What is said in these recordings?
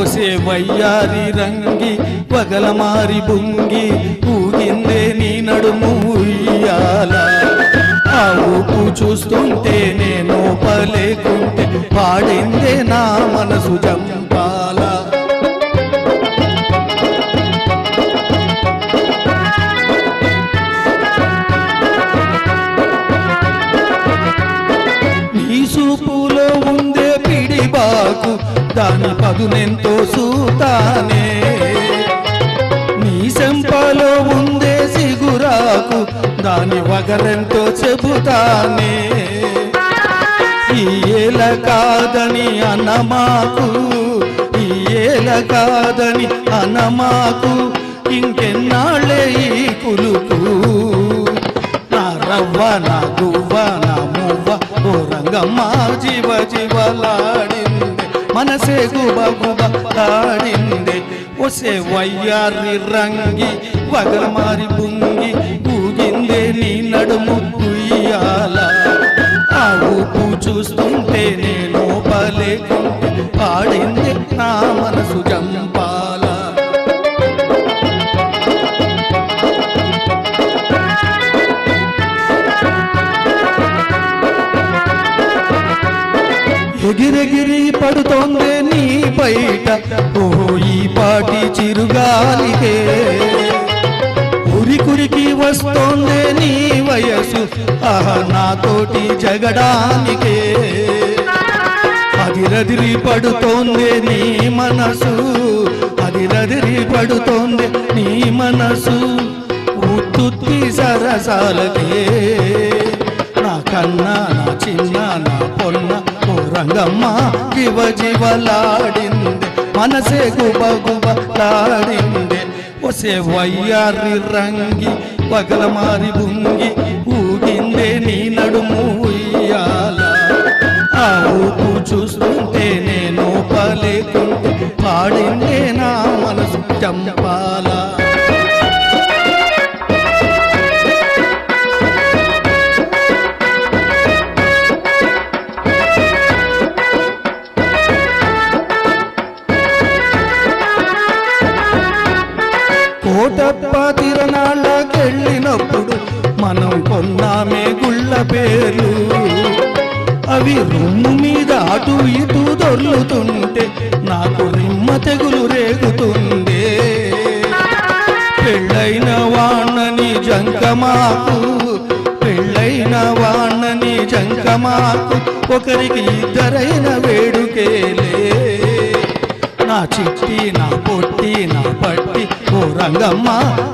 ఒసే వయ్యారి రంగి పగలమారి బుంగి ఊగిందే నీ నడుము ఉయ్యాల. ఆ ఊపు చూస్తుంటే నేను పలేకుంటే పాడిందే నా మనసు జంప. పిడిబాకు దాని పదునెంతో సూతానే. నీ శంపలో ఉందే సిగురాకు దాని వగరెంతో చెబుతానే. ఈయేల కాదని అనమాకు ఈయేల కాదని అనమాకు ఇంకెన్నాళ్ళే ఈ కులుకు నా రవ్వ నా గువ్వ నా మువ్వ ఓ రంగమ్మ జీవ జీవలాడి. మనసే గుబ గుబలాడింది ఒసే వయ్యారి రంగి వగలమారి బుంగి ఊగిందే నీ నడుము ఉయ్యాల ఆ ఊపు చూస్తుంటే నేను పలేకుంటే పాడింది నా మనసు జంపాల ఎగిరెగిరి పడుతోందే నీ బయట. ఓ ఈ పాటి చిరుగాలికే ఉరికురికి వస్తోందే నీ వయసు. ఆహా నాతోటి జగడానికే అదిరదిరి పడుతోందే నీ మనసు. అదిరదిరి పడుతోందే నీ మనసు. ఉత్తుత్తి సరసాలకే నా కన్నా నా చిన్న ఓ రంగమ్మ జీవ జీవలాడింది మనసే గుబ గుబలాడింది ఒసే వయ్యారి రంగి పగలమారి బుంగి ఊగిందే నీ నడుము ఉయ్యాల. ఆ ఊపు చూస్తుంటే నేను పలేకుంటే పాడిందే నా మనసు చంపాల. కోటప్ప తిరణాళ్ళకెళ్ళినప్పుడు మనం కొన్నామే గుళ్ళ పేర్లు. అవి రొమ్ము మీద అటు ఇటు దొర్లుతుంటే నాకు రిమ్మ తెగులు రేగుతుందే. పెళ్ళైన వాణ్ణని జంకమాకు పెళ్ళైన వాణ్ణని జంకమాకు ఒకరికి ఇద్దరైన వేడుకేలే. నా చిట్టి నా పొట్టి రంగమ్మ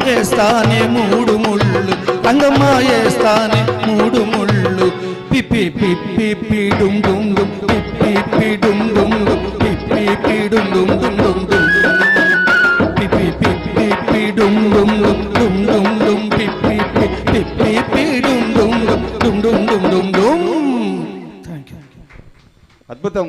వేస్తానే మూడు ముళ్ళు రంగమ్మ వేస్తానే మూడు ముళ్ళు పిప్పి పిప్పి పిడుం డుం డుం పిప్పి పిడుం డుం డుం పిప్పి పిడుం డుం డుం డుం డుం పిప్పి పిడుం డుం డుం డుం డుం పిప్పి పిప్పి పిడుం డుం డుం డుం డుం డుం డుం థ్యాంక్ యూ అద్భుతం